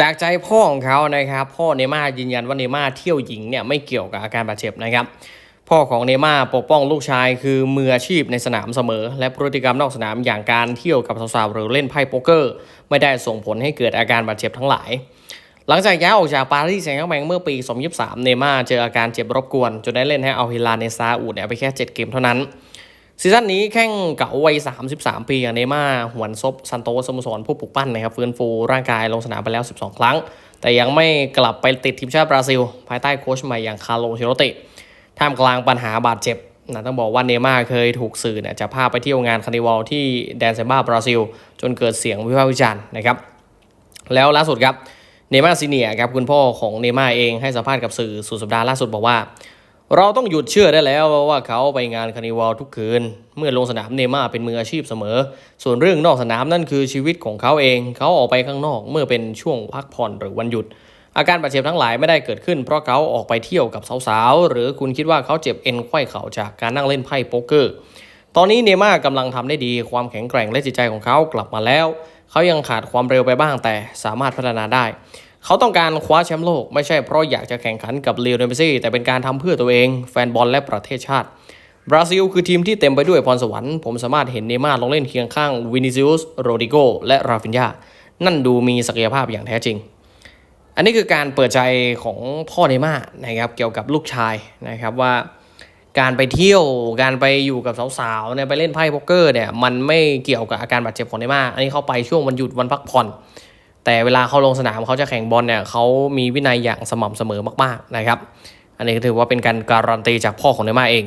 จากใจพ่อของเขานะครับ พ่อเนม่ายืนยันว่าเนม่าเที่ยวหญิงเนี่ยไม่เกี่ยวกับอาการบาดเจ็บนะครับ พ่อของเนม่าปกป้องลูกชายคือมืออาชีพในสนามเสมอ และพฤติกรรมนอกสนามอย่างการเที่ยวกับสาวๆหรือเล่นไพ่โป๊กเกอร์ ไม่ได้ส่งผลให้เกิดอาการบาดเจ็บทั้งหลาย หลังจากย้ายออกจากปารีสแซงต์แมงเมื่อปี 2023 เนม่าเจออาการเจ็บรบกวนจนได้เล่นให้เอาฮิลาในซาอุดเนี่ยไปแค่ 7 เกมเท่านั้น ซีซั่นนี้แข่งเก่าวัย 33 ปีอย่างเนม่าหวนซบซันโตสโมสรผู้ปลุกปั้นนะครับฟื้นฟูร่างกายลงสนามไปแล้ว 12 ครั้ง แต่ยังไม่กลับไปติดทีมชาติบราซิล ภายใต้โค้ชใหม่อย่างคาร์โลเชโรติท่ามกลางปัญหาบาดเจ็บนะต้องบอกว่าเนม่าเคยถูกสื่อเนี่ยจะพาไปเที่ยวงานคาร์นิวัลที่แดนเซบ้าบราซิล จนเกิดเสียงวิพากษ์วิจารณ์นะครับ แล้วล่าสุดครับเนม่าซีเนียครับคุณพ่อของเนม่าเองให้สัมภาษณ์กับสื่อสุดสัปดาห์ล่าสุดบอกว่า เราต้องหยุดเชื่อได้แล้วว่าเขาไปงานคาร์นิวัลทุกคืน เมื่อลงสนามเนม่าเป็นมืออาชีพเสมอ ส่วนเรื่องนอกสนามนั่นคือชีวิตของเขาเอง เขาออกไปข้างนอกเมื่อเป็นช่วงพักผ่อนหรือวันหยุด อาการบาดเจ็บทั้งหลายไม่ได้เกิดขึ้นเพราะเขาออกไปเที่ยวกับสาวๆ หรือคุณคิดว่าเขาเจ็บเอ็นไขว้เข่าจากการนั่งเล่นไพ่โป๊กเกอร์ ตอนนี้เนม่ากำลังทำได้ดีความแข็งแกร่งและจิตใจของเขากลับมาแล้ว เขายังขาดความเร็วไปบ้างแต่สามารถพัฒนาได้ เขาต้องการคว้าแชมป์โลก ไม่ใช่เพราะอยากจะแข่งขันกับเลโอเนเมซี่แต่เป็นการทำเพื่อตัวเอง แฟนบอลและประเทศชาติ บราซิลคือทีมที่เต็มไปด้วยพรสวรรค์ ผมสามารถเห็นเนย์ม่าร์ลงเล่นเคียงข้างวินิซิอุสโรดิโกและราฟินยานั่นดูมีศักยภาพอย่างแท้จริง อันนี้คือการเปิดใจของพ่อเนย์ม่าร์นะครับเกี่ยวกับลูกชายนะครับว่าการไปเที่ยว การไปอยู่กับสาวๆเนี่ยไปเล่นไพ่โป๊กเกอร์เนี่ยมันไม่เกี่ยวกับอาการบาดเจ็บของเนย์ม่าร์อันนี้เขาไปช่วงวันหยุดวันพักผ่อน แต่เวลาเขาลงสนามเขาจะแข่งบอลเนี่ยเขามีวินัยอย่างสม่ำเสมอมากๆนะครับ อันนี้ก็ถือว่าเป็นการการันตีจากพ่อของเนม่าเอง